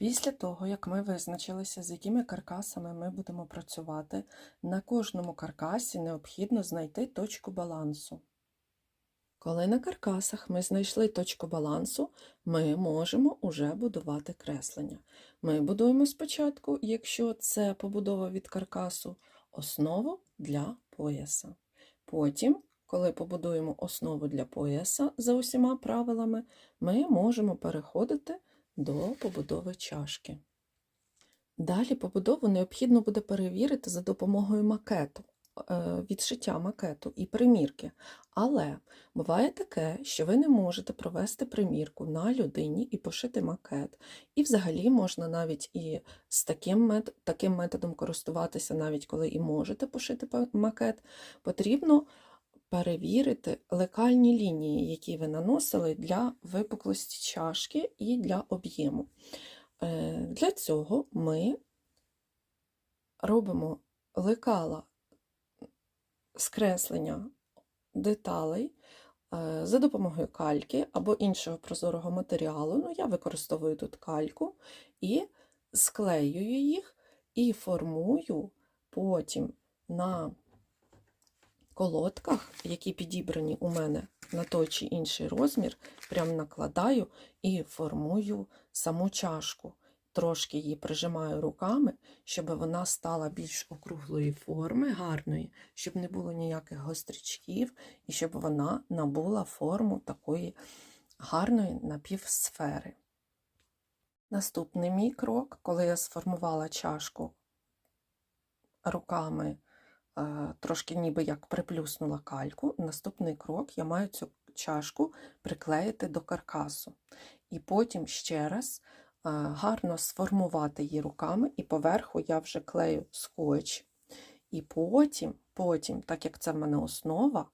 Після того, як ми визначилися, з якими каркасами ми будемо працювати, на кожному каркасі необхідно знайти точку балансу. Коли на каркасах ми знайшли точку балансу, ми можемо уже будувати креслення. Ми будуємо спочатку, якщо це побудова від каркасу, основу для пояса. Потім, коли побудуємо основу для пояса за усіма правилами, ми можемо переходити до побудови чашки. Далі побудову необхідно буде перевірити за допомогою макету, е, відшиття макету і примірки. Але буває таке, що ви не можете провести примірку на людині і пошити макет. І взагалі можна навіть і з таким, мет... таким методом користуватися, навіть коли і можете пошити макет, потрібно перевірити лекальні лінії, які ви наносили для випуклості чашки і для об'єму. Е, Для цього ми робимо лекала скреслення деталей е, за допомогою кальки або іншого прозорого матеріалу. Ну, я використовую тут кальку і склеюю їх і формую потім на колодках, які підібрані у мене на той чи інший розмір, прям накладаю і формую саму чашку. Трошки її прижимаю руками, щоб вона стала більш округлої форми, гарної, щоб не було ніяких гострячків, і щоб вона набула форму такої гарної напівсфери. Наступний мій крок, коли я сформувала чашку руками, трошки ніби як приплюснула кальку, наступний крок я маю цю чашку приклеїти до каркасу. І потім ще раз е, гарно сформувати її руками, і поверху я вже клею скотч. І потім, потім, так як це в мене основа,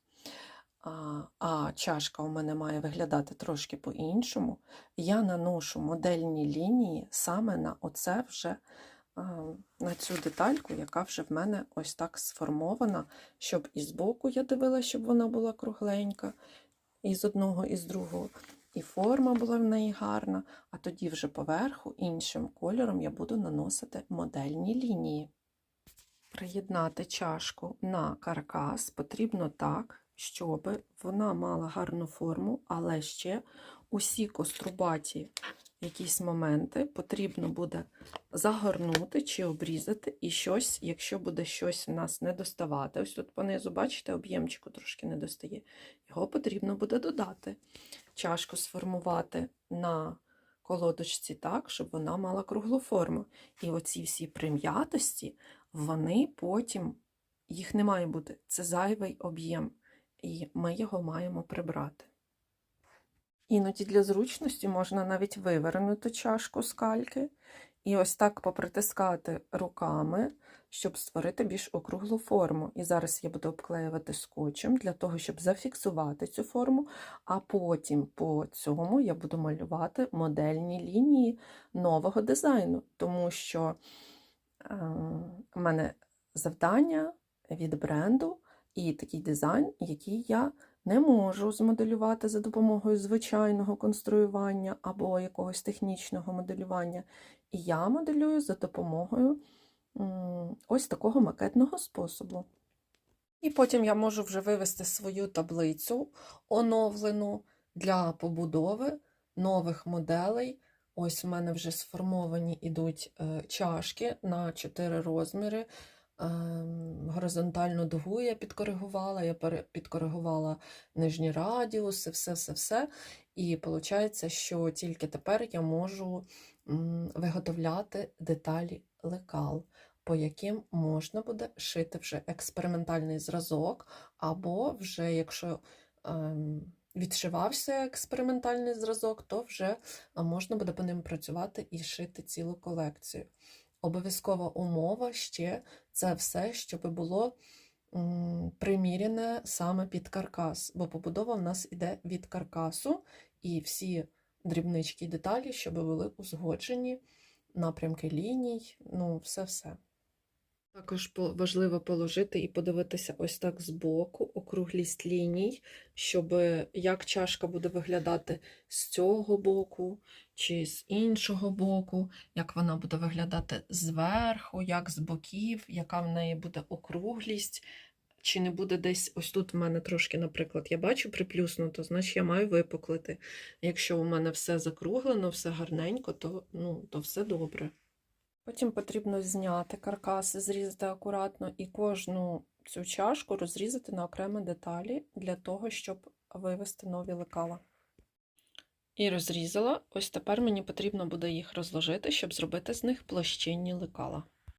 а, а чашка у мене має виглядати трошки по-іншому, я наношу модельні лінії саме на оце вже на цю детальку, яка вже в мене ось так сформована, щоб і збоку я дивилася, щоб вона була кругленька, і з одного, і з другого. І форма була в неї гарна, а тоді вже поверху іншим кольором я буду наносити модельні лінії. Приєднати чашку на каркас потрібно так, щоб вона мала гарну форму, але ще усі кострубаті якісь моменти потрібно буде загорнути чи обрізати, і щось, якщо буде щось в нас не доставати, ось тут понизу, бачите, об'ємчику трошки не достає, його потрібно буде додати. Чашку сформувати на колодочці так, щоб вона мала круглу форму. І оці всі прим'ятості, вони потім, їх не має бути, це зайвий об'єм, і ми його маємо прибрати. Іноді для зручності можна навіть вивернути чашку з кальки і ось так попритискати руками, щоб створити більш округлу форму. І зараз я буду обклеювати скотчем для того, щоб зафіксувати цю форму, а потім по цьому я буду малювати модельні лінії нового дизайну, тому що е, в мене завдання від бренду і такий дизайн, який я не можу змоделювати за допомогою звичайного конструювання або якогось технічного моделювання. І я моделюю за допомогою ось такого макетного способу. І потім я можу вже вивести свою таблицю оновлену для побудови нових моделей. Ось у мене вже сформовані ідуть е, чашки на 4 розміри. Ем, Горизонтальну дугу я підкоригувала, я підкоригувала нижні радіуси, все-все-все. І виходить, що тільки тепер я можу виготовляти деталі лекал, по яким можна буде шити вже експериментальний зразок, або вже якщо ем, відшивався експериментальний зразок, то вже можна буде по ним працювати і шити цілу колекцію. Обов'язкова умова ще це все, щоб було примірене саме під каркас, бо побудова в нас іде від каркасу, і всі дрібнички і деталі, щоб були узгоджені, напрямки ліній, ну, все-все. Також важливо положити і подивитися ось так збоку, округлість ліній, щоб як чашка буде виглядати з цього боку чи з іншого боку, як вона буде виглядати зверху, як з боків, яка в неї буде округлість. Чи не буде десь ось тут в мене трошки, наприклад, я бачу приплюснуто, значить я маю випуклити. Якщо у мене все закруглено, все гарненько, то, ну, то все добре. Потім потрібно зняти каркас, зрізати акуратно і кожну цю чашку розрізати на окремі деталі для того, щоб вивести нові лекала. І розрізала. Ось тепер мені потрібно буде їх розложити, щоб зробити з них площинні лекала.